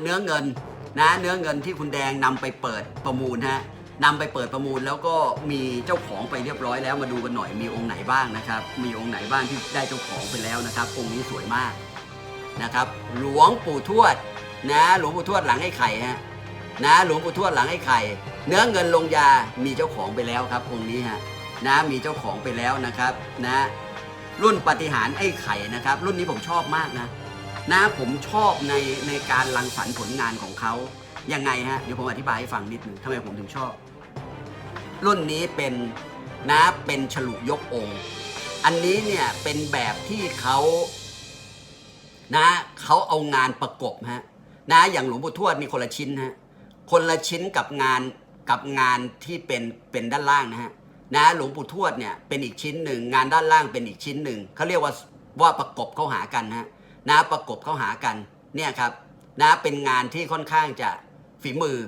เนื้อเงินนะเนื้อเงินที่คุณแดงนำไปเปิดประมูลฮะนำไปเปิดประมูลแล้วก็มีเจ้าของไปเรียบร้อยแล้วมาดูกันหน่อยมีองค์ไหนบ้างนะครับ มีองค์ไหนบ้างที่ได้เจ้าของไปแล้วนะครับ องค์นี้สวยมากนะครับ หลวงปู่ทวดนะหลวงปู่ทวดหลังไอ้ไข่ฮะนะหลวงปู่ทวดหลังไอ้ไข่ เนื้อเงินลงยามีเจ้าของไปแล้วครับองค์นี้ฮะนะมีเจ้าของไปแล้วนะครับนะรุ่นปฏิหารไอ้ไข่นะครับ รุ่นนี้ผมชอบมากนะ นะผมชอบในในการรังสรรค์ผลงานของเขายังไงฮะ เดี๋ยวผมอธิบายให้ฟังนิดหนึ่งทำไมผมถึงชอบ รุ่นนี้เป็นนะเป็นฉลุยกองค์ อันนี้เนี่ยเป็นแบบที่เขานะเขาเอางานประกบฮะนะอย่างหลวงปู่ทวดนี่คนละชิ้นฮะคนละชิ้นกับงานกับงานที่เป็นเป็นด้านล่างนะฮะนะหลวงปู่ทวดเนี่ยเป็นอีกชิ้นหนึ่งงานด้านล่างเป็นอีกชิ้นหนึ่งเขาเรียกว่าว่าประกบเข้าหากันฮะ นะประกบเข้าหากันเนี่ยครับนะเป็นงานที่ค่อนข้างจะฝีมือ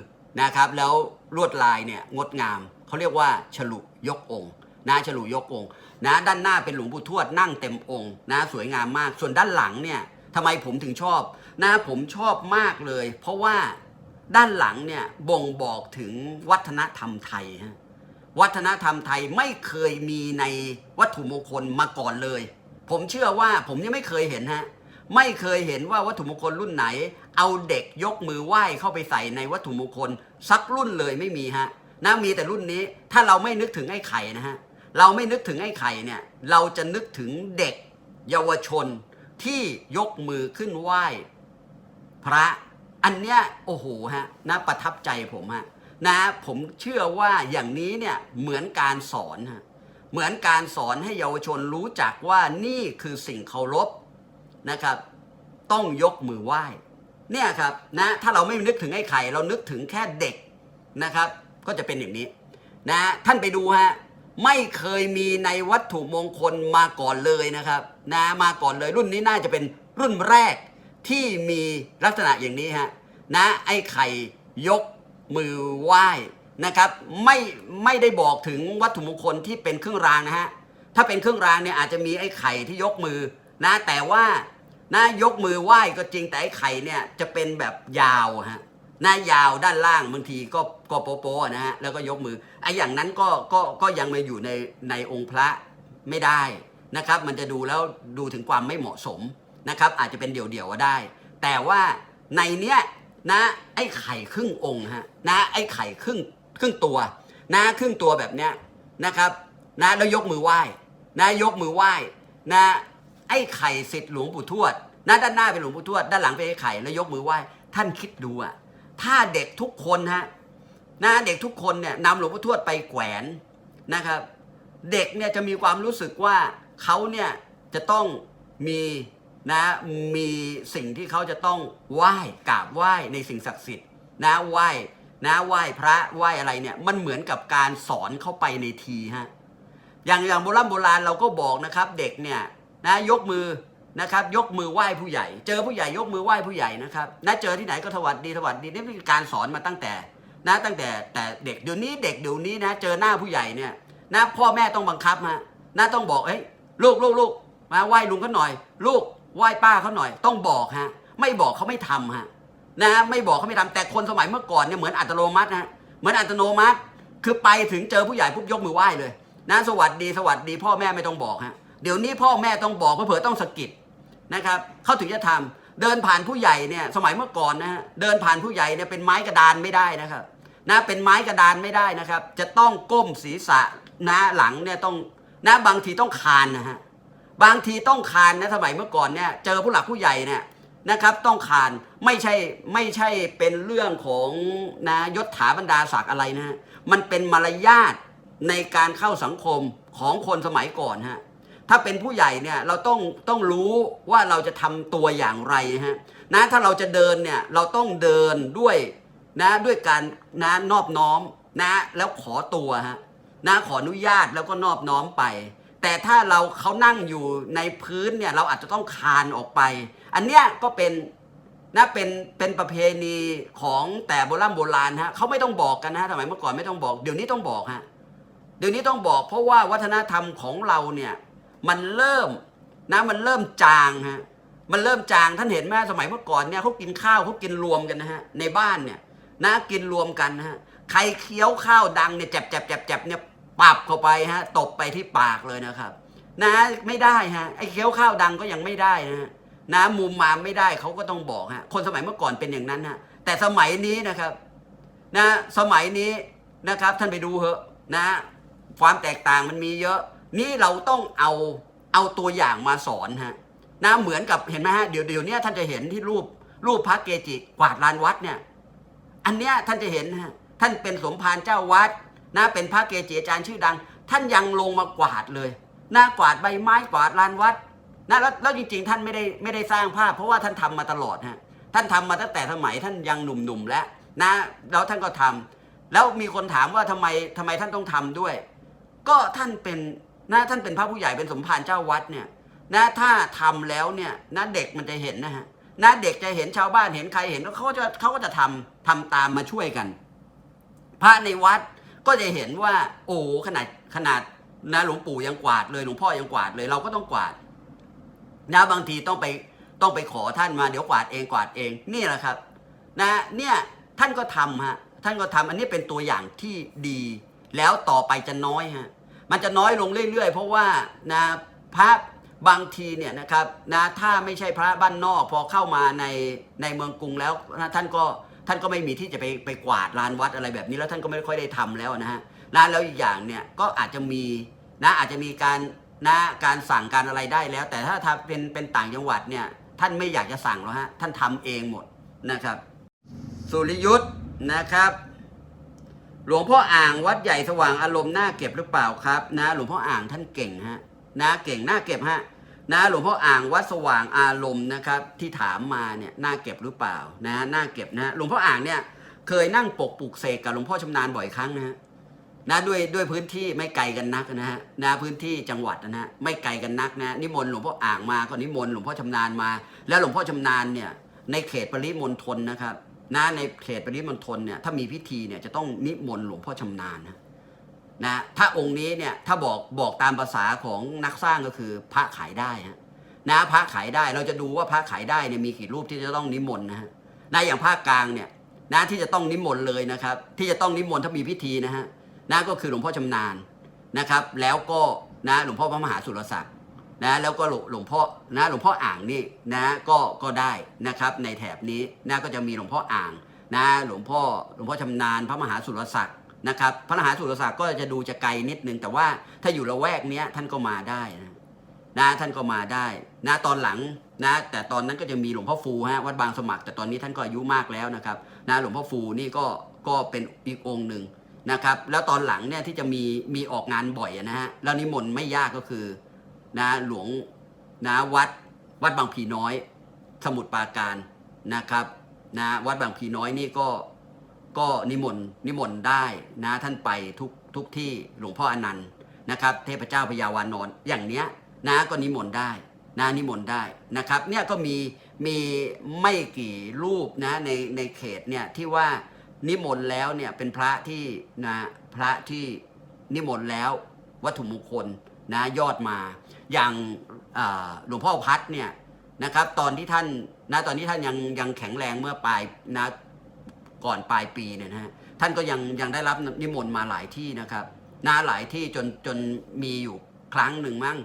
นะครับ แล้วลวดลายเนี่ยงดงามเขาเรียกว่าฉลุยกองค์นะฉลุยกองค์นะด้านหน้าเป็นหลวงปู่ทวดนั่งเต็มองค์นะสวยงามมาก ส่วนด้านหลังเนี่ยทำไมผมถึงชอบนะผมชอบมากเลย เพราะว่าด้านหลังเนี่ยบ่งบอกถึงวัฒนธรรมไทยฮะวัฒนธรรมไทยไม่เคยมีในวัตถุมงคลมาก่อนเลย ผมเชื่อว่าผมยังไม่เคยเห็นฮะ ไม่เคยเห็นว่าวัตถุมงคลรุ่นไหน เอาเด็กยกมือไหว้เข้าไปใส่ในวัตถุมงคลสักรุ่นเลยไม่มีฮะนะมีแต่รุ่นนี้ถ้าเราไม่นึกถึงไอ้ไข่นะฮะเราไม่นึกถึงไอ้ไข่เนี่ยเราจะนึกถึงเด็กเยาวชนที่ยกมือขึ้นไหว้ พระอันเนี้ยโอ้โหฮะนะประทับใจผมฮะนะผมเชื่อว่าอย่างนี้เนี่ยเหมือนการสอนฮะเหมือนการสอนให้เยาวชนรู้จักว่านี่คือสิ่งเคารพ นะครับ ต้องยกมือไหว้เนี่ยครับนะถ้าเราไม่นึกถึงไอ้ไข่เรานึกถึงแค่เด็กนะครับ ก็จะเป็นอย่างนี้นะท่านไปดูฮะไม่เคยมีในวัตถุมงคลมาก่อนเลยนะครับนะมาก่อนเลยรุ่นนี้น่าจะเป็นรุ่นแรกที่มีลักษณะอย่างนี้ฮะนะไอ้ไข่ยกมือไหว้นะครับไม่ไม่ได้บอกถึงวัตถุมงคลที่เป็นเครื่องรางนะฮะถ้าเป็นเครื่องรางเนี่ยอาจจะมีไอ้ไข่ที่ยกมือนะแต่ว่า นะยกมือไหว้ก็จริงแต่ไอ้ไข่เนี่ยจะเป็นแบบยาวฮะหน้ายาวด้านล่างบางทีก็ก็โป๊ะนะฮะแล้วก็ยกมือไอ้อย่างนั้นก็ก็ก็ยังมาอยู่ในในองค์พระไม่ได้นะครับ มันจะดูแล้วดูถึงความไม่เหมาะสมนะครับ อาจจะเป็นเดี่ยวๆก็ได้ แต่ว่าในเนี้ยนะไอ้ไข่ครึ่งองค์ฮะนะไอ้ไข่ครึ่งครึ่งตัวนะครึ่งตัวแบบเนี้ยนะครับนะแล้วยกมือไหว้นะยกมือไหว้นะ ไอ้ไข่สิทธิ์หลวงปู่ทวดหนะด้านหน้าเป็นหลวงปู่ทวดด้านหลังเป็นไอ้ไข่แล้วยกมือไหว้ท่านคิดดูอะถ้าเด็กทุกคนฮะนะเด็กทุกคนเนี่ยนำหลวงปู่ทวดไปแขวนนะครับ เด็กเนี่ยจะมีความรู้สึกว่าเขาเนี่ยจะต้องมีนะมีสิ่งที่เขาจะต้องไหว้กราบไหว้ในสิ่งศักดิ์สิทธิ์นะไหว้นะไหว้พระไหว้อะไรเนี่ยมันเหมือนกับการสอนเข้าไปในทีฮะอย่างอย่างโบราณโบราณเราก็บอกนะครับ เด็กเนี่ย นะยกมือนะครับ ยกมือไหว้ผู้ใหญ่ เจอผู้ใหญ่ยกมือไหว้ผู้ใหญ่นะครับนะเจอที่ไหนก็สวัสดีสวัสดีนี่เป็นการสอนมาตั้งแต่นะตั้งแต่แต่เด็กเดี๋ยวนี้เด็กเดี๋ยวนี้นะ เจอหน้าผู้ใหญ่เนี่ยนะพ่อแม่ต้องบังคับมานะต้องบอกเฮ้ยลูกลูกลูกมาไหว้ลุงเขาหน่อย ลูกไหว้ป้าเขาหน่อย ต้องบอกฮะ ไม่บอกเขาไม่ทำฮะนะไม่บอกเขาไม่ทำแต่คนสมัยเมื่อก่อนเนี่ยเหมือนอัตโนมัตินะฮะเหมือนอัตโนมัติ คือไปถึงเจอผู้ใหญ่ปุ๊บยกมือไหว้เลยนะสวัสดีสวัสดี พ่อแม่ไม่ต้องบอกฮะ เดี๋ยวนี้พ่อแม่ต้องบอกเผื่อต้องสะกิดนะครับเขาถึงจะทำเดินผ่านผู้ใหญ่เนี่ยสมัยเมื่อก่อนนะฮะเดินผ่านผู้ใหญ่เนี่ยเป็นไม้กระดานไม่ได้นะครับนะเป็นไม้กระดานไม่ได้นะครับ จะต้องก้มศีรษะนะหลังเนี่ยต้องนะบางทีต้องคานนะฮะบางทีต้องคานนะสมัยเมื่อก่อนเนี่ยเจอผู้หลักผู้ใหญ่เนี่ยนะครับต้องคานไม่ใช่ไม่ใช่เป็นเรื่องของนะยศถาบรรดาศักดิ์อะไรนะฮะมันเป็นมารยาทในการเข้าสังคมของคนสมัยก่อนฮะ ถ้าเป็นผู้ใหญ่เนี่ยเราต้องต้องรู้ว่าเราจะทำตัวอย่างไรฮะนะถ้าเราจะเดินเนี่ยเราต้องเดินด้วยนะด้วยการนะนอบน้อมนะแล้วขอตัวฮะนะขออนุญาตแล้วก็นอบน้อมไป แต่ถ้าเราเขานั่งอยู่ในพื้นเนี่ยเราอาจจะต้องคานออกไป อันเนี้ยก็เป็นนะเป็นเป็นประเพณีของแต่โบราณโบราณฮะเขาไม่ต้องบอกกันนะฮะสมัยเมื่อก่อนไม่ต้องบอก เดี๋ยวนี้ต้องบอกฮะเดี๋ยวนี้ต้องบอกเพราะว่าวัฒนธรรมของเราเนี่ย มันเริ่มนะมันเริ่มจางฮะมันเริ่มจางท่านเห็นไหมสมัยเมื่อก่อนเนี่ยเขากินข้าวเขากินรวมกันนะฮะในบ้านเนี่ยนะกินรวมกันฮะใครเคี้ยวข้าวดังเนี่ยแจบแจบแจบแจบเนี่ยปับเข้าไปฮะตบไปที่ปากเลยนะครับ นะไม่ได้ฮะไอ้เคี้ยวข้าวดังก็ยังไม่ได้นะฮะนะมุมมามไม่ได้เขาก็ต้องบอกฮะคนสมัยเมื่อก่อนเป็นอย่างนั้นฮะแต่สมัยนี้นะครับนะสมัยนี้นะครับท่านไปดูเหอะนะ ความแตกต่างมันมีเยอะ นี่เราต้องเอาเอาตัวอย่างมาสอนฮะนะเหมือนกับเห็นไหมฮะเดี๋ยวเดี๋ยวนี้ท่านจะเห็นที่รูปรูปพระเกจิกวาดลานวัดเนี่ย อันเนี้ยท่านจะเห็นฮะท่านเป็นสมภารเจ้าวัดนะเป็นพระเกจิอาจารย์ชื่อดัง ท่านยังลงมากวาดเลยนะกวาดใบไม้กวาดลานวัดนะแล้วแล้วจริงๆ ท่านไม่ได้ไม่ได้สร้างภาพ เพราะว่าท่านทำมาตลอดฮะท่านทำมาตั้งแต่สมัยท่านยังหนุ่มๆแล้วนะแล้วท่านก็ทำแล้วมีคนถามว่าทำไมทำไมท่านต้องทำด้วย ก็ท่านเป็น นะท่านเป็นพระผู้ใหญ่เป็นสมภารเจ้าวัดเนี่ยนะถ้าทำแล้วเนี่ยนะเด็กมันจะเห็นนะฮะนะเด็กจะเห็นชาวบ้านเห็นใครเห็นเขาจะเขาก็จะทำทำตามมาช่วยกัน พระในวัดก็จะเห็นว่า โอ้ขนาดขนาดนะหลวงปู่ยังกวาดเลยหลวงพ่อยังกวาดเลยเราก็ต้องกวาด นะบางทีต้องไปต้องไปขอท่านมาเดี๋ยวกวาดเองกวาดเองนี่แหละครับ นะเนี่ยท่านก็ทำฮะท่านก็ทำอันนี้เป็นตัวอย่างที่ดี แล้วต่อไปจะน้อยฮะ มันจะน้อยลงเรื่อยๆ เพราะว่านะพระบางทีเนี่ยนะครับนะถ้าไม่ใช่พระบ้านนอก พอเข้ามาในในเมืองกรุงแล้วนะท่านก็ท่านก็ไม่มีที่จะไปไปกวาดลานวัดอะไรแบบนี้แล้วท่านก็ไม่ค่อยได้ทำแล้วนะฮะนะแล้วอีกอย่างเนี่ยก็อาจจะมีนะอาจจะมีการนะการสั่งการอะไรได้แล้ว แต่ถ้าถ้าเป็นเป็นต่างจังหวัดเนี่ยท่านไม่อยากจะสั่งหรอกฮะท่านทำเองหมดนะครับ สุริยุทธ์นะครับ หลวงพ่ออ่างวัดใหญ่สว่างอารมณ์น่าเก็บหรือเปล่าครับ นะหลวงพ่ออ่างท่านเก่งฮะนะเก่งน่าเก็บฮะนะหลวงพ่ออ่างวัดสว่างอารมณ์นะครับ ที่ถามมาเนี่ยน่าเก็บหรือเปล่านะน่าเก็บนะหลวงพ่ออ่างเนี่ยเคยนั่งปกปลูกเสกกับหลวงพ่อชำนาญบ่อยครั้งนะฮะนะด้วยด้วยพื้นที่ไม่ไกลกันนักนะฮะนะพื้นที่จังหวัดนะฮะไม่ไกลกันนักนะนิมนต์หลวงพ่ออ่างมาก็นิมนต์หลวงพ่อชำนาญมา แล้วหลวงพ่อชำนาญเนี่ยในเขตปริมณฑลนะครับ นะในเขตปริมณฑลเนี่ยถ้ามีพิธีเนี่ยจะต้องนิมนต์หลวงพ่อชำนาญนะนะถ้าองค์นี้เนี่ยถ้าบอกบอกตามภาษาของนักสร้างก็คือพระขายได้ฮะนะพระขายได้เราจะดูว่าพระขายได้เนี่ยมีกี่รูปที่จะต้องนิมนต์นะฮะนะอย่างภาคกลางเนี่ยนะที่จะต้องนิมนต์เลยนะครับ ที่จะต้องนิมนต์ถ้ามีพิธีนะฮะนะก็คือหลวงพ่อชำนาญนะครับ แล้วก็นะหลวงพ่อพระมหาสุรศักดิ์ นะแล้วก็หลวงพ่อนะหลวงพ่ออ่างนี่นะก็ก็ได้นะครับในแถบนี้นะก็จะมีหลวงพ่ออ่างนะหลวงพ่อหลวงพ่อชำนาญพระมหาสุรศักดิ์นะครับพระมหาสุรศักดิ์ก็จะดูจะไกลนิดนึง แต่ว่าถ้าอยู่ละแวกเนี้ยท่านก็มาได้นะนะท่านก็มาได้นะตอนหลังนะแต่ตอนนั้นก็จะมีหลวงพ่อฟูฮะวัดบางสมัคร แต่ตอนนี้ท่านก็อายุมากแล้วนะครับนะหลวงพ่อฟูนี่ก็ก็เป็นอีกองค์หนึ่งนะครับแล้วตอนหลังเนี่ยที่จะมีมีออกงานบ่อยนะฮะแล้วนิมนต์ไม่ยากก็คือ นะหลวงนะวัดวัดบางพีน้อย สมุทรปราการนะครับนะวัดบางพีน้อยนี่ก็ก็นิมนต์นิมนต์ได้นะท่านไปทุกทุกที่หลวงพ่ออนันต์นะครับ เทพเจ้าพญาวานอนอย่างเนี้ยนะก็นิมนต์ได้นะนิมนต์ได้นะครับเนี่ยก็มีมีไม่กี่รูปนะในในเขตเนี่ยที่ว่านิมนต์แล้วเนี่ยเป็นพระที่นะพระที่นิมนต์แล้ววัตถุมงคล นะยอดมา อย่างหลวงพ่อพัดเนี่ยนะครับตอนที่ท่านนะตอนที่ท่านยังยังแข็งแรงเมื่อปลายนะก่อนปลายปีเนี่ยนะฮะท่านก็ยังยังได้รับนิมนต์มาหลายที่นะครับนาหลายที่จนจนมีอยู่ครั้งหนึ่งมั้ง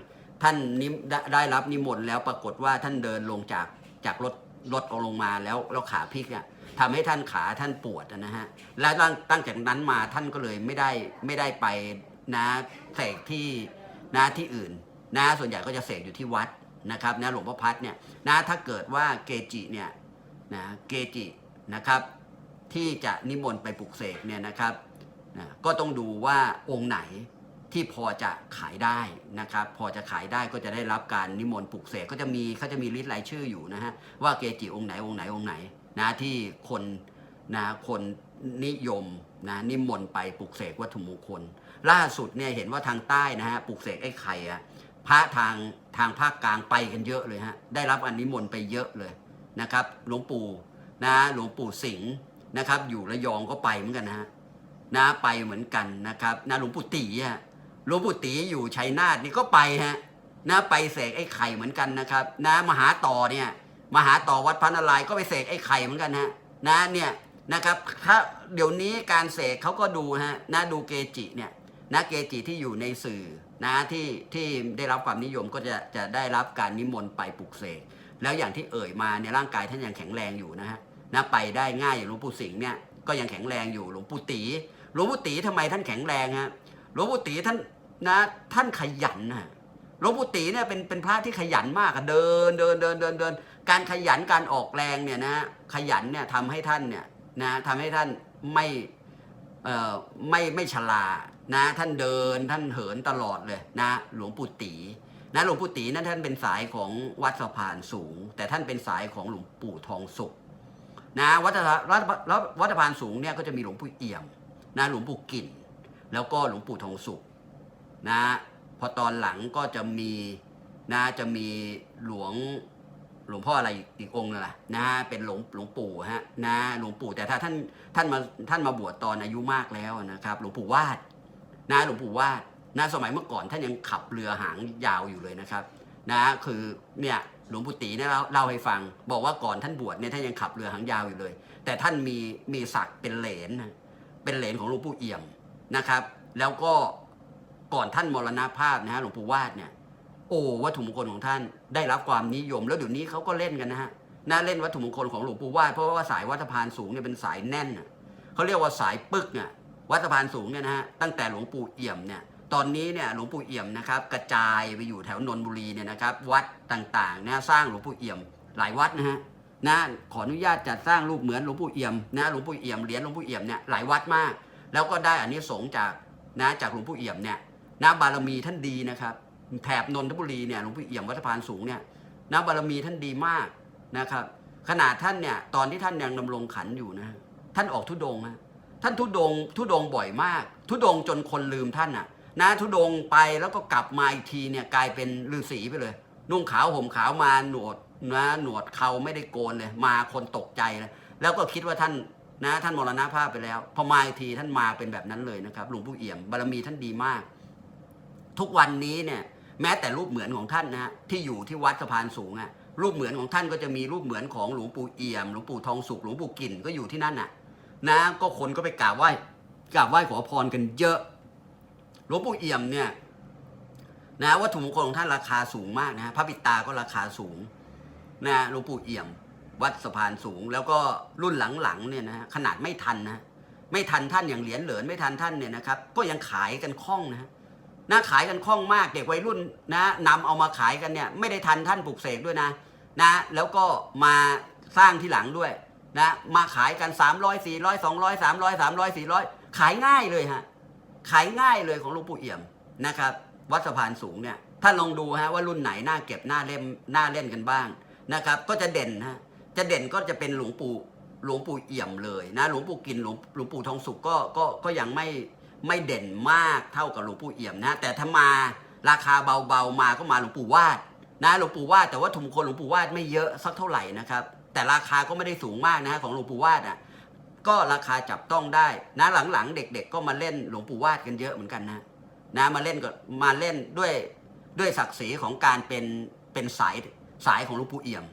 ท่านนิมได้ได้รับนิมนต์แล้วปรากฏว่าท่านเดินลงจากจากรถรถลงมาแล้วแล้วขาพลิกอะทำให้ท่านขาท่านปวดนะฮะแล้วตั้งตั้งจากนั้นมาท่านก็เลยไม่ได้ไม่ได้ไปนะเสกที่ นะที่อื่นนะส่วนใหญ่ก็จะเสกอยู่ที่วัดนะครับนะหลวงพ่อพัดเนี่ยนะถ้าเกิดว่าเกจิเนี่ยนะเกจินะครับที่จะนิมนต์ไปปลุกเสกเนี่ยนะครับนะก็ต้องดูว่าองค์ไหนที่พอจะขายได้นะครับ พอจะขายได้ก็จะได้รับการนิมนต์ปลุกเสกก็จะมีเขาจะมีลิสต์รายชื่ออยู่นะฮะว่าเกจิองค์ไหนองค์ไหนองค์ไหนนะที่คนนะคนนิยม นะนิมนต์ไปปลุกเสกวัตถุมงคล ล่าสุดเนี่ยเห็นว่าทางใต้นะฮะปลุกเสกไอ้ไข่อะพระทางทางภาคกลางไปกันเยอะเลยฮะได้รับอันนิมนต์ไปเยอะเลยนะครับหลวงปู่นะหลวงปู่สิงห์นะครับอยู่ระยองก็ไปเหมือนกันนะฮะนะไปเหมือนกันนะครับนะหลวงปู่ตีฮะหลวงปู่ตีอยู่ชัยนาทนี่ก็ไปฮะนะไปเสกไอ้ไข่เหมือนกันนะครับนะมหาต่อเนี่ยมหาต่อวัดพระนารายณ์ก็ไปเสกไอ้ไข่เหมือนกันฮะนะเนี่ย นะครับถ้าเดี๋ยวนี้การเสกเขาก็ดูฮะนะดูเกจิเนี่ยนะเกจิที่อยู่ในสื่อนะที่ที่ได้รับความนิยมก็จะจะได้รับการนิมนต์ไปปลุกเสกแล้วอย่างที่เอ่ยมาเนี่ยร่างกายท่านยังแข็งแรงอยู่นะฮะนะไปได้ง่ายอย่างหลวงปู่สิงห์เนี่ยก็ยังแข็งแรงอยู่หลวงปู่ตีหลวงปู่ตีทำไมท่านแข็งแรงฮะหลวงปู่ตีท่านนะท่านขยันนะหลวงปู่ตีเนี่ยเป็นเป็นพระที่ขยันมากอะเดินเดินเดินเดินเดินการขยันการออกแรงเนี่ยนะขยันเนี่ยทำให้ท่านเนี่ย นะทำให้ท่านไม่เอ่อไม่ไม่ชรานะท่านเดินท่านเหินตลอดเลยนะ หลวงปู่ตีนะหลวงปู่ตีนั้นท่านเป็นสายของวัดสะพานสูง แต่ท่านเป็นสายของหลวงปู่ทองสุขนะวัดสะวัดวัดวัดสะพานสูงเนี่ยก็จะมีหลวงปู่เอี่ยมนะหลวงปู่กิ่น แล้วก็หลวงปู่ทองสุขนะพอตอนหลังก็จะมีนะจะมีหลวง หลวงพ่ออะไรอีกองค์นึงล่ะนะเป็นหลวงหลวงปู่ฮะนะหลวงปู่แต่ถ้าท่านท่านมาท่านมาบวชตอนอายุมากแล้วนะครับ หลวงปู่วาดนะหลวงปู่วาดนะสมัยเมื่อก่อนท่านยังขับเรือหางยาวอยู่เลยนะครับนะคือเนี่ยหลวงปู่ตีเนี่ยเล่าเล่าให้ฟัง บอกว่าก่อนท่านบวชเนี่ยท่านยังขับเรือหางยาวอยู่เลย แต่ท่านมีมีศักดิ์เป็นเหลนเป็นเหลนของหลวงปู่เอี่ยมนะครับ แล้วก็ก่อนท่านมรณภาพนะฮะหลวงปู่วาดเนี่ย โอ้วัตถุมงคลของท่านได้รับความนิยม แล้วเดี๋ยวนี้เขาก็เล่นกันนะฮะน่าเล่นวัตถุมงคลของหลวงปู่ว่าเพราะว่าสายวัดสะพานสูงเนี่ยเป็นสายแน่นเขาเรียกว่าสายปึกเนี่ยวัดสะพานสูงเนี่ยนะฮะตั้งแต่หลวงปู่เอี่ยมเนี่ยตอนนี้เนี่ยหลวงปู่เอี่ยมนะครับกระจายไปอยู่แถวนนทบุรีเนี่ยนะครับวัดต่างๆนะสร้างหลวงปู่เอี่ยมหลายวัดนะฮะนะขออนุญาตจัดสร้างรูปเหมือนหลวงปู่เอี่ยมนะหลวงปู่เอี่ยมเหรียญหลวงปู่เอี่ยมเนี่ยหลายวัดมาก แล้วก็ได้อานิสงส์จากนะจากหลวงปู่เอี่ยมเนี่ยนะบารมีท่านดีนะครับ แถบนนทบุรีเนี่ยหลวงพี่เอี่ยมวัดสะพานสูงเนี่ยนะบารมีท่านดีมากนะครับ ขนาดท่านเนี่ยตอนที่ท่านยังดำรงขันอยู่นะท่านออกทุดงค์ฮะท่านทุดงทุดงบ่อยมาก ทุดงจนคนลืมท่านอะนะทุดงไปแล้วก็กลับมาอีกทีเนี่ยกลายเป็นฤาษีไปเลย นุ่งขาวห่มขาวมาหนวดนะหนวดเขาไม่ได้โกนเลย มาคนตกใจเลยแล้วก็คิดว่าท่านนะท่านมรณภาพไปแล้วพอมาอีกทีท่านมาเป็นแบบนั้นเลยนะครับหลวงปู่เอี่ยมบารมีท่านดีมาก ทุกวันนี้เนี่ย แม้แต่รูปเหมือนของท่านนะฮะที่อยู่ที่วัดสะพานสูงอะรูปเหมือนของท่านก็จะมีรูปเหมือนของหลวงปู่เอี่ยมหลวงปู่ทองสุขหลวงปู่กิ่นก็อยู่ที่นั่นน่ะนะก็คนก็ไปกราบไหว้กราบไหว้ขอพรกันเยอะ หลวงปู่เอี่ยมเนี่ยนะวัตถุมงคลของท่านราคาสูงมากนะฮะพระปิดตาก็ราคาสูงนะหลวงปู่เอี่ยม วัดสะพานสูง แล้วก็รุ่นหลังๆเนี่ยนะฮะขนาดไม่ทันนะไม่ทันท่านอย่างเหรียญเหรินไม่ทันท่านเนี่ยนะครับ ก็ยังขายกันคล่องนะฮะ นะขายกันคล่องมากเด็กวัยรุ่นนะนำเอามาขายกันเนี่ยไม่ได้ทันท่านปลูกเสกด้วยนะนะแล้วก็มาสร้างที่หลังด้วยนะมาขายกัน 300 400 200 300 300 400 ขายง่ายเลยฮะขายง่ายเลยของหลวงปู่เอี่ยมนะครับวัดสะพานสูงเนี่ยท่านลองดูฮะว่ารุ่นไหนน่าเก็บหน้าเล่มหน้าเล่นกันบ้างนะครับก็จะเด่นฮะจะเด่นก็จะเป็นหลวงปู่หลวงปู่เอี่ยมเลยนะหลวงปู่กินหลวงหลวงปู่ทองสุกก็ก็ก็ยังไม่ ไม่เด่นมากเท่ากับหลวงปู่เอี่ยมนะ แต่ถ้ามาราคาเบาๆมาก็มาหลวงปู่วาดนะหลวงปู่วาดแต่ว่าถุงคนหลวงปู่วาดไม่เยอะสักเท่าไหร่นะครับแต่ราคาก็ไม่ได้สูงมากนะของหลวงปู่วาดอะก็ราคาจับต้องได้นะหลังๆ เด็ก ๆ ก็มาเล่นหลวงปู่วาดกันเยอะเหมือนกันนะนะมาเล่นก็มาเล่นด้วยด้วยศักดิ์ศรีของการเป็นเป็นสายสายของหลวงปู่เอี่ยม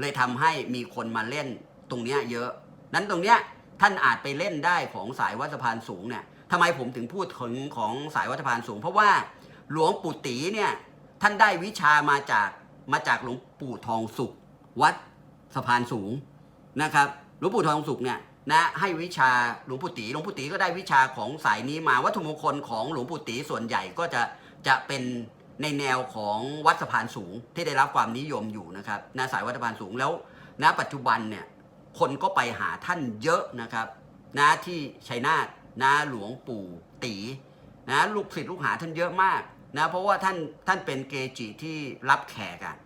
เลยทำให้มีคนมาเล่นตรงเนี้ยเยอะ นั้นตรงเนี้ยท่านอาจไปเล่นได้ของสายวัดสะพานสูงเนี่ย ทำไมผมถึงพูดถึงของสายวัดสะพานสูง เพราะว่าหลวงปู่ตีเนี่ยท่านได้วิชามาจากมาจากหลวงปู่ทองสุข วัดสะพานสูงนะครับหลวงปู่ทองสุขเนี่ยนะให้วิชาหลวงปู่ตีหลวงปู่ตีก็ได้วิชาของสายนี้มาวัตถุมงคลของหลวงปู่ตีส่วนใหญ่ก็จะจะเป็นในแนวของวัดสะพานสูงที่ได้รับความนิยมอยู่นะครับนะสายวัดสะพานสูงแล้วณปัจจุบันเนี่ยคนก็ไปหาท่านเยอะนะครับนะที่ชัยนาท นะหลวงปู่ตีนะลูกศิษย์ลูกหาท่านเยอะมากนะเพราะว่าท่านท่านเป็นเกจิที่รับแขกอะ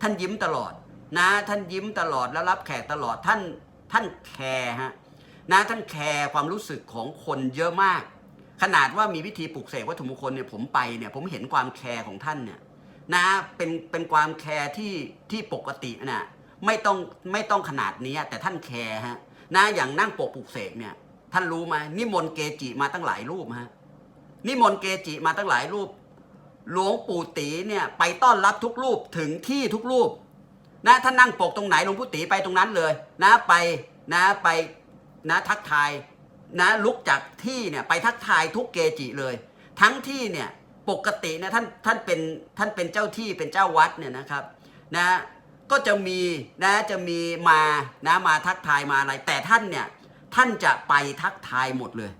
ท่านยิ้มตลอดนะท่านยิ้มตลอดแล้วรับแขกตลอดท่านท่านแคร์ฮะนะท่านแคร์ความรู้สึกของคนเยอะมาก ขนาดว่ามีพิธีปลุกเสกวัตถุมงคลเนี่ยผมไปเนี่ยผมเห็นความแคร์ของท่านเนี่ยนะเป็นเป็นความแคร์ที่ที่ปกติน่ะไม่ต้องไม่ต้องขนาดนี้แต่ท่านแคร์ฮะนะอย่างนั่งปกปลุกเสกเนี่ย ท่านรู้ไหมนิมนต์เกจิมาตั้งหลายรูปฮะนิมนต์เกจิมาตั้งหลายรูป หลวงปู่ตีเนี่ยไปต้อนรับทุกรูปถึงที่ทุกรูป นะถ้านั่งปกตรงไหนหลวงปู่ตีไปตรงนั้นเลย นะไปนะไปนะทักทายนะลุกจากที่เนี่ยไปทักทายทุกเกจิเลย ทั้งที่เนี่ยปกตินะท่านท่านเป็นท่านเป็นเจ้าที่เป็นเจ้าวัดเนี่ยนะครับนะก็จะมีนะจะมีมานะมาทักทายมาอะไร แต่ท่านเนี่ย ท่านจะไปทักทายหมดเลย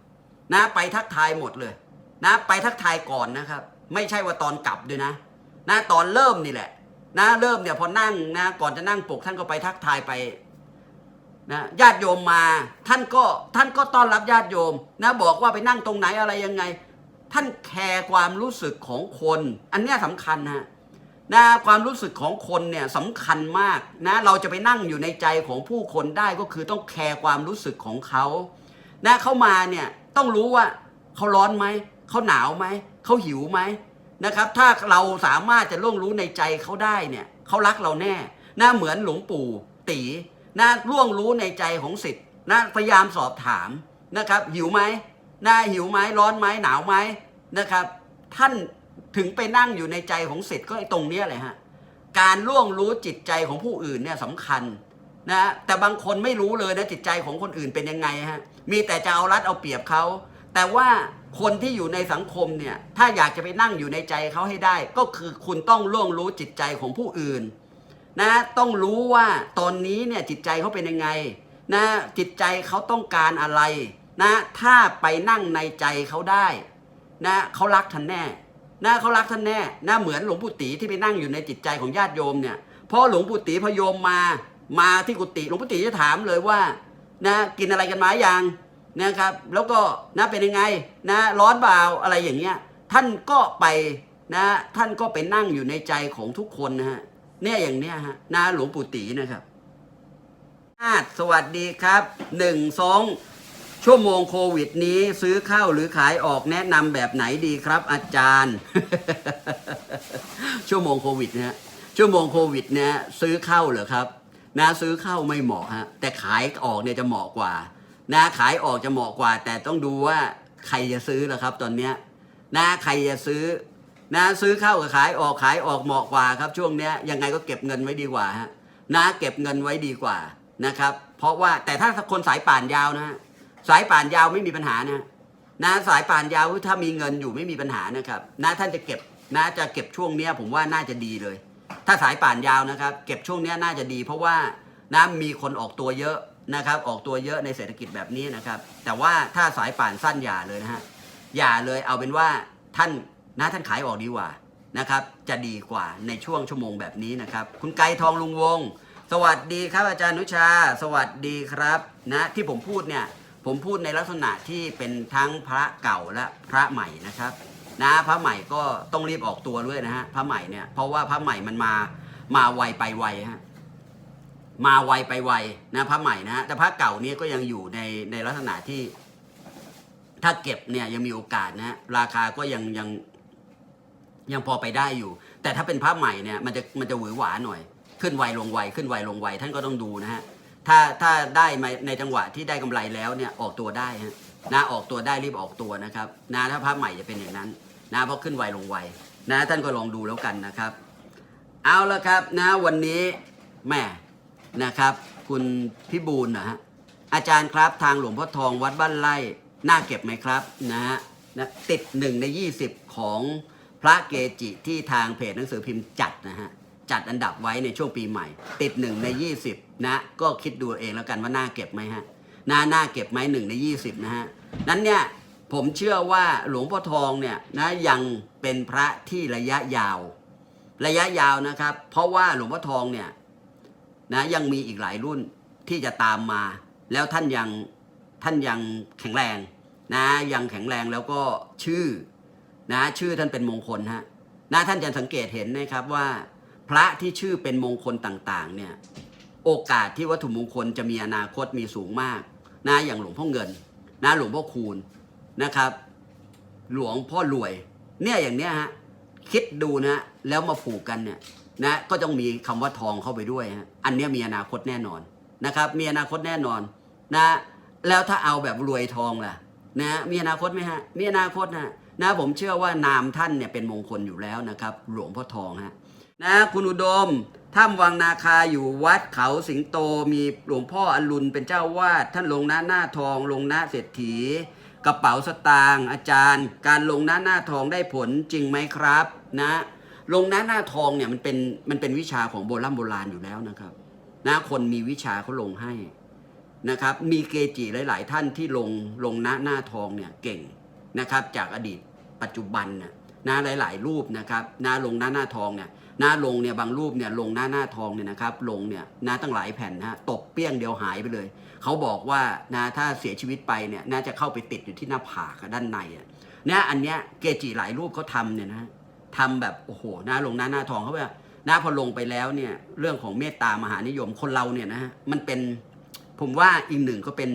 นะไปทักทายหมดเลย นะไปทักทายก่อนนะครับ ไม่ใช่ว่าตอนกลับด้วยนะ นะตอนเริ่มนี่แหละ นะเริ่มเนี่ยพอนั่งนะก่อนจะนั่งปกท่านก็ไปทักทายไปนะญาติโยมมาท่านก็ท่านก็ต้อนรับญาติโยม นะบอกว่าไปนั่งตรงไหนอะไรยังไง ท่านแคร์ความรู้สึกของคน อันนี้สำคัญนะ นะความรู้สึกของคนเนี่ยสำคัญมากนะเราจะไปนั่งอยู่ในใจของผู้คนได้ก็คือต้องแคร์ความรู้สึกของเขานะเข้ามาเนี่ยต้องรู้ว่าเขาร้อนไหมเขาหนาวไหมเขาหิวไหมนะครับ ถ้าเราสามารถจะล่วงรู้ในใจเขาได้เนี่ยเขารักเราแน่นะเหมือนหลวงปู่ตีนะล่วงรู้ในใจของสิทธิ์นะพยายามสอบถามนะครับ หิวไหมนะหิวไหมร้อนไหมหนาวไหมนะครับ ท่าน ถึงไปนั่งอยู่ในใจของสิทธิ์ก็ไอ้ตรงเนี้ยเลยฮะการล่วงรู้จิตใจของผู้อื่นเนี่ยสำคัญนะแต่บางคนไม่รู้เลยนะจิตใจของคนอื่นเป็นยังไงฮะมีแต่จะเอารัดเอาเปรียบเขาแต่ว่าคนที่อยู่ในสังคมเนี่ยถ้าอยากจะไปนั่งอยู่ในใจเขาให้ได้ ก็คือคุณต้องล่วงรู้จิตใจของผู้อื่นนะต้องรู้ว่าตอนนี้เนี่ยจิตใจเขาเป็นยังไงนะจิตใจเขาต้องการอะไรนะถ้าไปนั่งในใจเขาได้นะเขารักท่านแน่ นะเขารักท่านแน่นะเหมือนหลวงปู่ตีที่ไปนั่งอยู่ในจิตใจของญาติโยมเนี่ยพอหลวงปู่ตีพโยมมา มาที่กุฏิหลวงปู่ตีจะถามเลยว่า นะ กินอะไรกันมายังนะครับ แล้วก็นะเป็นยังไง นะ ร้อนเปล่าอะไรอย่างเงี้ย ท่านก็ไปนะ ท่านก็ไปนั่งอยู่ในใจของทุกคนนะฮะเนี่ยอย่างเนี้ยฮะนะหลวงปู่ตีนะครับอาสวัสดีครับหนึ่งสอง ชั่วโมงโควิดนี้ซื้อข้าวหรือขายออกแนะนำแบบไหนดีครับ อาจารย์ ชั่วโมงโควิดนะฮะชั่วโมงโควิดเนี่ยซื้อเข้าเหรอครับนะซื้อเข้าไม่เหมาะฮะแต่ขายออกเนี่ยจะเหมาะกว่านะขายออกจะเหมาะกว่า แต่ต้องดูว่าใครจะซื้อละครับ ตอนเนี้ยนะใครจะซื้อนะซื้อเข้ากับขายออกขายออกเหมาะกว่าครับ ช่วงเนี้ยยังไงก็เก็บเงินไว้ดีกว่าฮะนะเก็บเงินไว้ดีกว่านะครับ เพราะว่าแต่ถ้าคนสายป่านยาวนะฮะ สายป่านยาวไม่มีปัญหานะนะสายป่านยาวถ้ามีเงินอยู่ไม่มีปัญหานะครับนะท่านจะเก็บนะจะเก็บช่วงเนี้ยผมว่าน่าจะดีเลย ถ้าสายป่านยาวนะครับ เก็บช่วงเนี้ยน่าจะดี เพราะว่านะมีคนออกตัวเยอะนะครับ ออกตัวเยอะในเศรษฐกิจแบบนี้นะครับ แต่ว่าถ้าสายป่านสั้นอย่าเลยนะฮะอย่าเลยเอาเป็นว่าท่านนะท่านขายออกดีกว่านะครับ จะดีกว่าในช่วงชั่วโมงแบบนี้นะครับ คุณไกรทองลุงวง สวัสดีครับอาจารย์นุชา สวัสดีครับนะที่ผมพูดเนี่ย ผมพูดในลักษณะที่เป็นทั้งพระเก่าและพระใหม่นะครับ นะพระใหม่ก็ต้องรีบออกตัวด้วยนะฮะพระใหม่เนี่ยเพราะว่าพระใหม่มันมามาไวไปไวฮะมาไวไปไวนะพระใหม่นะฮะแต่พระเก่าเนี่ยก็ยังอยู่ในในลักษณะที่ ถ้าเก็บเนี่ยยังมีโอกาสนะฮะราคาก็ยังยังยังพอไปได้อยู่ แต่ถ้าเป็นพระใหม่เนี่ยมันจะมันจะหวือหวาหน่อย ขึ้นไวลงไวขึ้นไวลงไวท่านก็ต้องดูนะฮะ ถ้าถ้าได้มาในจังหวะที่ได้กำไรแล้วเนี่ยออกตัวได้ฮะนะออกตัวได้รีบออกตัวนะครับนะถ้าภาพใหม่จะเป็นอย่างนั้นนะเพราะขึ้นไวลงไวนะท่านก็ลองดูแล้วกันนะครับ เอาละครับนะวันนี้แม่นะครับ คุณพิบูลนะฮะอาจารย์ครับทางหลวงพ่อทองวัดบ้านไร่น่าเก็บไหมครับนะฮะนะติดหนึ่งใน 20 ของพระเกจิที่ทางเพจหนังสือพิมพ์จัดนะฮะ จัดอันดับไว้ในช่วงปีใหม่ ติดหนึ่งใน 20 นะ ก็คิดดูเองแล้วกันว่าน่าเก็บไหมฮะน่าน่าเก็บไหมหนึ่งใน 20 นะฮะ นั้นเนี่ยผมเชื่อว่าหลวงพ่อทองเนี่ยนะยังเป็นพระที่ระยะยาว ระยะยาวนะครับ เพราะว่าหลวงพ่อทองเนี่ยนะยังมีอีกหลายรุ่นที่จะตามมา แล้วท่านยังท่านยังแข็งแรงนะยังแข็งแรงแล้วก็ชื่อนะชื่อท่านเป็นมงคลฮะนะท่านจะสังเกตเห็นนะครับว่า พระที่ชื่อเป็นมงคลต่างๆเนี่ยโอกาสที่วัตถุมงคลจะมีอนาคตมีสูงมากนะอย่างหลวงพ่อเงินนะหลวงพ่อคูณนะครับ หลวงพ่อรวยเนี่ยอย่างเนี้ยฮะคิดดูนะแล้วมาผูกกันเนี่ยนะก็ต้องมีคำว่าทองเข้าไปด้วยฮะอันเนี้ยมีอนาคตแน่นอนนะครับ มีอนาคตแน่นอนนะแล้วถ้าเอาแบบรวยทองล่ะนะมีอนาคตไหมฮะมีอนาคตนะนะผมเชื่อว่านามท่านเนี่ยเป็นมงคลอยู่แล้วนะครับ หลวงพ่อทองฮะ นะคุณอุดมถ้ำวังนาคาอยู่วัดเขาสิงโตมีหลวงพ่ออรุณเป็นเจ้าวาดท่านลงหน้าหน้าทองลงหน้าเศรษฐี กระเป๋าสตางค์อาจารย์ การลงหน้าหน้าทองได้ผลจริงไหมครับ นะ ลงหน้าหน้าทองเนี่ยมันเป็นมันเป็นวิชาของโบราณโบราณอยู่แล้วนะครับนะคนมีวิชาเขาลงให้นะครับ มีเกจิหลาย ๆ ท่านที่ลงลงหน้าหน้าทองเนี่ยเก่งนะครับ จากอดีตปัจจุบันน่ะนะหลาย ๆ รูปนะครับนะลงหน้าหน้าทองเนี่ย หน้าลงเนี่ยบางรูปเนี่ยลงหน้าหน้าทองเนี่ยนะครับลงเนี่ยนะตั้งหลายแผ่นนะฮะตกเปี้ยงเดียวหายไปเลย เขาบอกว่านะถ้าเสียชีวิตไปเนี่ยน่าจะเข้าไปติดอยู่ที่หน้าผากด้านในอะเนี่ยอันเนี้ยเกจิหลายรูปเขาทำเนี่ยนะทำแบบโอ้โหหน้าลงหน้าหน้าทองเขาแบบหน้าพอลงไปแล้วเนี่ยเรื่องของเมตตามหานิยมคนเราเนี่ยนะฮะมันเป็นผมว่าอีกหนึ่งก็เป็น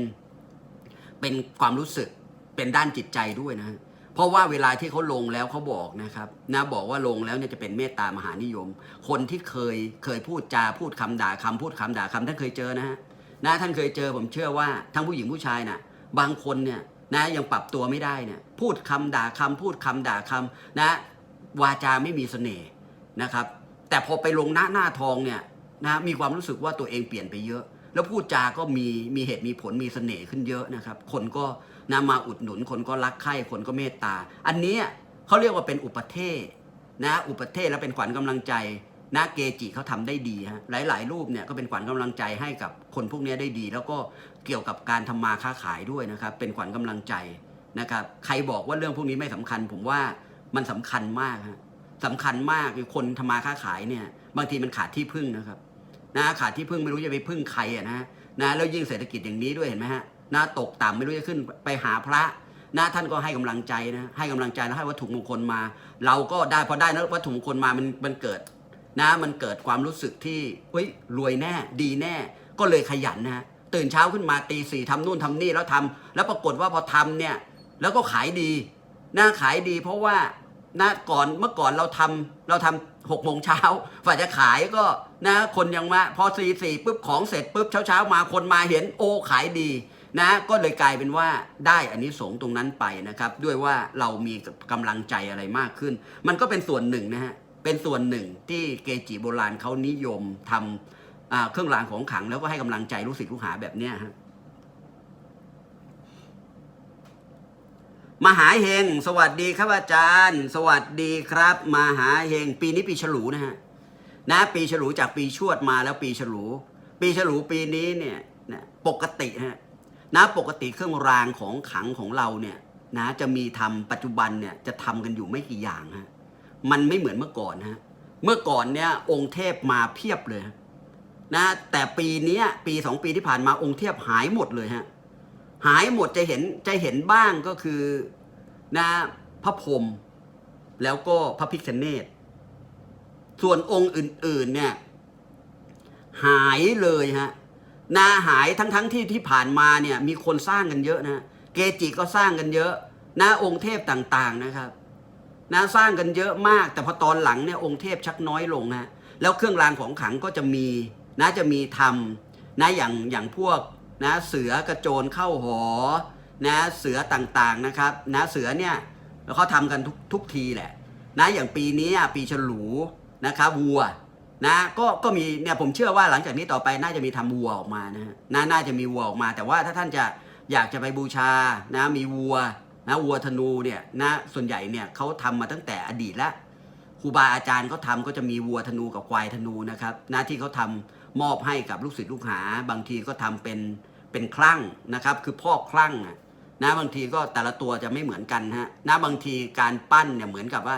เป็นความรู้สึกเป็นด้านจิตใจด้วยนะ เพราะว่าเวลาที่เขาลงแล้วเขาบอกนะครับนะบอกว่าลงแล้วเนี่ยจะเป็นเมตตามหานิยม คนที่เคยเคยพูดจาพูดคำด่าคำพูดคำด่าคำท่านเคยเจอนะฮะนะท่านเคยเจอผมเชื่อว่าทั้งผู้หญิงผู้ชายน่ะบางคนเนี่ยนะยังปรับตัวไม่ได้เนี่ยพูดคำด่าคำพูดคำด่าคำนะวาจาไม่มีเสน่ห์นะครับ แต่พอไปลงหน้าหน้าทองเนี่ยนะมีความรู้สึกว่าตัวเองเปลี่ยนไปเยอะ แล้วพูดจาก็มีมีเหตุมีผลมีเสน่ห์ขึ้นเยอะนะครับ คนก็ นะมาอุดหนุนคนก็รักใคร่คนก็เมตตา อันนี้เขาเรียกว่าเป็นอุปเทศนะอุปเทศและเป็นขวัญกำลังใจนะเกจิเขาทำได้ดีฮะหลาย ๆ รูปเนี่ยก็เป็นขวัญกำลังใจให้กับคนพวกนี้ได้ดี แล้วก็เกี่ยวกับการทำมาค้าขายด้วยนะครับ เป็นขวัญกำลังใจนะครับใครบอกว่าเรื่องพวกนี้ไม่สำคัญ ผมว่ามันสำคัญมากฮะสำคัญมากคือคนทำมาค้าขายเนี่ยบางทีมันขาดที่พึ่งนะครับนะขาดที่พึ่งไม่รู้จะไปพึ่งใครอะนะนะแล้วยิ่งเศรษฐกิจอย่างนี้ด้วยเห็นไหมฮะ นะตกต่ำไม่รู้จะขึ้นไปหาพระนะท่านก็ให้กำลังใจนะให้กำลังใจแล้วให้วัตถุมงคลมา เราก็ได้พอได้นะวัตถุมงคลมามันมันเกิดนะมันเกิดความรู้สึกที่เฮ้ยรวยแน่ดีแน่ ก็เลยขยันนะตื่นเช้าขึ้นมาตีสี่ทำนู่นทำนี่แล้วทำแล้วปรากฏว่าพอทำเนี่ยแล้วก็ขายดีนะขายดีเพราะว่านะก่อนเมื่อก่อนเราทำเราทำหกโมงเช้าฝ่าจะขายก็นะคนยังมาพอสี่สี่ปุ๊บของเสร็จปุ๊บเช้าเช้ามาคนมาเห็นโอ้ขายดี นะก็เลยกลายเป็นว่าได้อันนี้สงตรงนั้นไปนะครับ ด้วยว่าเรามีกำลังใจอะไรมากขึ้น มันก็เป็นส่วนหนึ่งนะฮะเป็นส่วนหนึ่งที่เกจิโบราณเขานิยมทำเครื่องรางของขลังแล้วก็ให้กำลังใจลูกศิษย์ลูกหาแบบเนี้ยฮะมหาเฮงสวัสดีครับอาจารย์ สวัสดีครับ มหาเฮงปีนี้ปีฉลูนะฮะนะปีฉลูจากปีชวดมาแล้วปีฉลู ปีฉลูปีนี้เนี่ยนะปกติฮะ นะปกติเครื่องรางของขังของเราเนี่ยนะจะมีทำปัจจุบันเนี่ยจะทำกันอยู่ไม่กี่อย่างฮะมันไม่เหมือนเมื่อก่อนฮะเมื่อก่อนเนี่ยองค์เทพมาเพียบเลยนะแต่ปีนี้ปีสองปีที่ผ่านมาองค์เทพหายหมดเลยฮะหายหมดจะเห็นจะเห็นบ้างก็คือนะพระพรหมแล้วก็พระพิคเนตส่วนองค์อื่นๆเนี่ยหายเลยฮะ นาหายทั้งๆทที่ที่ผ่านมาเนี่ยมีคนสร้างกันเยอะนะเกจิก็สร้างกันเยอะนะองค์เทพต่างๆนะครับนะสร้างกันเยอะมาก แต่พอตอนหลังเนี่ยองค์เทพชักน้อยลงนะแล้วเครื่องรางของขลังก็จะมีนะจะมีทำนะอย่างอย่างพวกนะเสือกระโจนเข้าหอนะเสือต่างๆนะครับนะเสือเนี่ยเขาทำกันทุกทุกทีแหละนะอย่างปีนี้ปีฉลูนะครับวัว นะก็ก็มีเนี่ยผมเชื่อว่าหลังจากนี้ต่อไปน่าจะมีทำวัวออกมานะฮะน่าน่าจะมีวัวออกมา แต่ว่าถ้าท่านจะอยากจะไปบูชานะมีวัวนะวัวธนูเนี่ยนะส่วนใหญ่เนี่ยเขาทำมาตั้งแต่อดีตแล้วครูบาอาจารย์เขาทำก็จะมีวัวธนูกับควายธนูนะครับนะที่เขาทำมอบให้กับลูกศิษย์ลูกหา บางทีก็ทำเป็นเป็นคลั่งนะครับคือพ่อคลั่งนะบางทีก็แต่ละตัวจะไม่เหมือนกันฮะนะบางทีการปั้นเนี่ยเหมือนกับว่า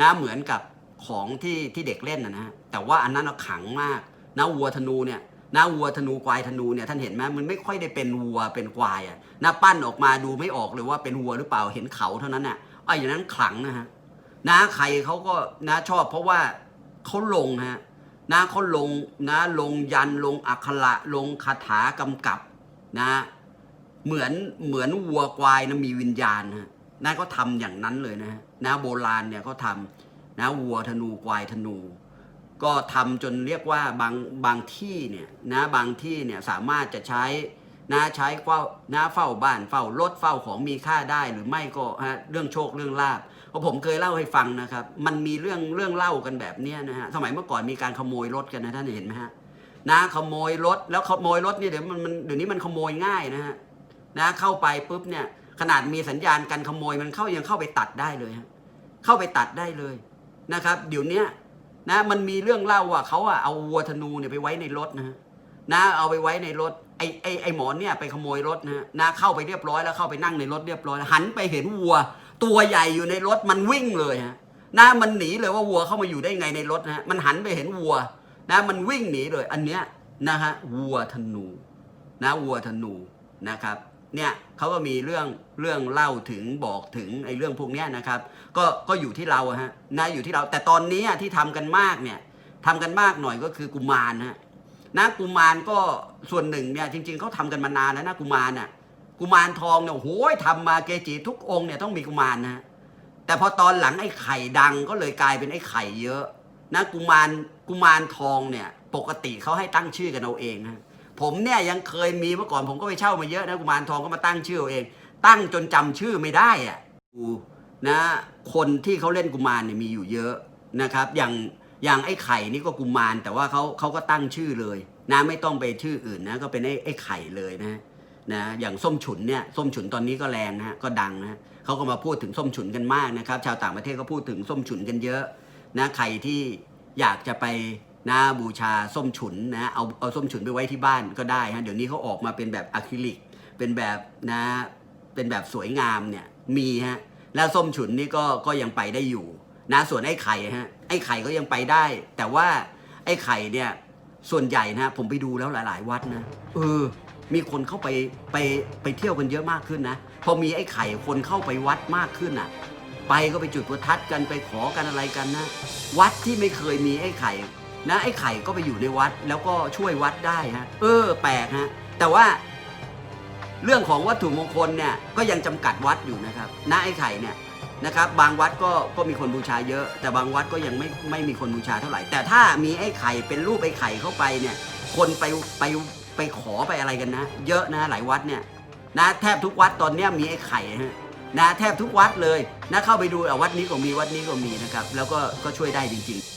นะเหมือนกับ ของที่ที่เด็กเล่นนะนะแต่ว่าอันนั้นเอาขังมากนะวัวธนูเนี่ยนะวัวธนูควายธนูเนี่ยท่านเห็นไหมมันไม่ค่อยได้เป็นวัวเป็นควายอะนะปั้นออกมาดูไม่ออกเลยว่าเป็นวัวหรือเปล่าเห็นเขาเท่านั้นน่ะไอ้อย่างนั้นขลังนะฮะนะใครเขาก็นะชอบ เพราะว่าเขาลงฮะนะเขาลงนะลงยันลงอักขระลงคาถากำกับนะเหมือนเหมือนวัวควายนะมีวิญญาณนะนะก็ทำอย่างนั้นเลยนะฮะนะโบราณเนี่ยก็ทำ นะวัวธนูควายธนู ก็ทำจนเรียกว่าบางบางที่เนี่ยนะบางที่เนี่ยสามารถจะใช้นะใช้เฝ้านะเฝ้าบ้านเฝ้ารถเฝ้าของมีค่าได้หรือไม่ก็ฮะเรื่องโชคเรื่องลาบเพราะผมเคยเล่าให้ฟังนะครับ มันมีเรื่องเรื่องเล่ากันแบบนี้นะฮะสมัยเมื่อก่อนมีการขโมยรถกันนะท่านเห็นไหมฮะนะขโมยรถแล้วขโมยรถนี่เดี๋ยวมันมันเดี๋ยวนี้มันขโมยง่ายนะฮะนะเข้าไปปุ๊บเนี่ยขนาดมีสัญญาณการขโมยมันเข้ายังเข้าไปตัดได้เลยฮะเข้าไปตัดได้เลย นะครับ เดี๋ยวนี้นะมันมีเรื่องเล่าว่าเขาอะเอาวัวธนูเนี่ยไปไว้ในรถนะฮะนะเอาไปไว้ในรถไอไอไอหมอนเนี่ยไปขโมยรถนะฮะนะเข้าไปเรียบร้อยแล้วเข้าไปนั่งในรถเรียบร้อย หันไปเห็นวัว ตัวใหญ่อยู่ในรถมันวิ่งเลยฮะนะมันหนีเลยว่าวัวเข้ามาอยู่ได้ไงในรถนะฮะมันหันไปเห็นวัวนะมันวิ่งหนีเลย อันเนี้ยนะฮะวัวธนู นะวัวธนูนะครับ เนี่ยเขาก็มีเรื่องเรื่องเล่าถึงบอกถึงไอ้เรื่องพวกนี้นะครับ ก็ก็อยู่ที่เราฮะนะอยู่ที่เราแต่ตอนนี้ที่ทำกันมากเนี่ยทำกันมากหน่อยก็คือกุมารฮะนะกุมารก็ส่วนหนึ่งเนี่ยจริง ๆเขาทำกันมานานแล้วนะกุมารน่ะกุมารทองเนี่ยโอ้โหทำมาเกจิทุกองค์เนี่ยต้องมีกุมารนะฮะแต่พอตอนหลังไอ้ไข่ดังก็เลยกลายเป็นไอ้ไข่เยอะนะกุมารกุมารทองเนี่ยปกติเขาให้ตั้งชื่อกันเอาเองนะ ผมเนี่ยยังเคยมีเมื่อก่อนผมก็ไปเช่ามาเยอะนะกุมารทองก็มาตั้งชื่อเอง ตั้งจนจำชื่อไม่ได้อะดูนะคนที่เขาเล่นกุมารเนี่ยมีอยู่เยอะนะครับอย่างอย่างไอ้ไข่นี่ก็กุมารแต่ว่าเขาเขาก็ตั้งชื่อเลยนะไม่ต้องไปชื่ออื่นนะก็เป็นไอ้ไอ้ไข่เลยนะนะอย่างส้มฉุนเนี่ยส้มฉุนตอนนี้ก็แรงนะก็ดังนะฮะเขาก็มาพูดถึงส้มฉุนกันมากนะครับ ชาวต่างประเทศก็พูดถึงส้มฉุนกันเยอะนะใครที่อยากจะไป นะบูชาส้มฉุนนะเอาเอาส้มฉุนไปไว้ที่บ้านก็ได้ฮะเดี๋ยวนี้เขาออกมาเป็นแบบอะคริลิก เป็นแบบนะเป็นแบบสวยงามเนี่ยมีฮะแล้วส้มฉุนนี่ก็ก็ยังไปได้อยู่นะส่วนไอ้ไข่ฮะไอ้ไข่ก็ยังไปได้ แต่ว่าไอ้ไข่เนี่ยส่วนใหญ่นะผมไปดูแล้วหลาย ๆ วัดนะเออมีคนเข้าไปไปไปเที่ยวกันเยอะมากขึ้นนะพอมีไอ้ไข่คนเข้าไปวัดมากขึ้นอะ ไปก็ไปจุดประทัดกันไปขอกันอะไรกันนะ วัดที่ไม่เคยมีไอ้ไข่ นะไอ้ไข่ก็ไปอยู่ในวัดแล้วก็ช่วยวัดได้ฮะเออแปลกฮะแต่ว่า เรื่องของวัตถุมงคลเนี่ยก็ยังจำกัดวัดอยู่นะครับณไอ้ไข่เนี่ยนะครับ บางวัดก็ก็มีคนบูชาเยอะ แต่บางวัดก็ยังไม่ไม่มีคนบูชาเท่าไหร่ แต่ถ้ามีไอ้ไข่เป็นรูปไอ้ไข่เข้าไปเนี่ย คนไปไปไปขอไปอะไรกันนะ เยอะนะหลายวัดเนี่ยนะแทบทุกวัดตอนเนี้ยมีไอ้ไข่ฮะนะแทบทุกวัดเลยนะเข้าไปดูวัดนี้ก็มีวัดนี้ก็มีนะครับ แล้วก็ก็ช่วยได้จริง ๆ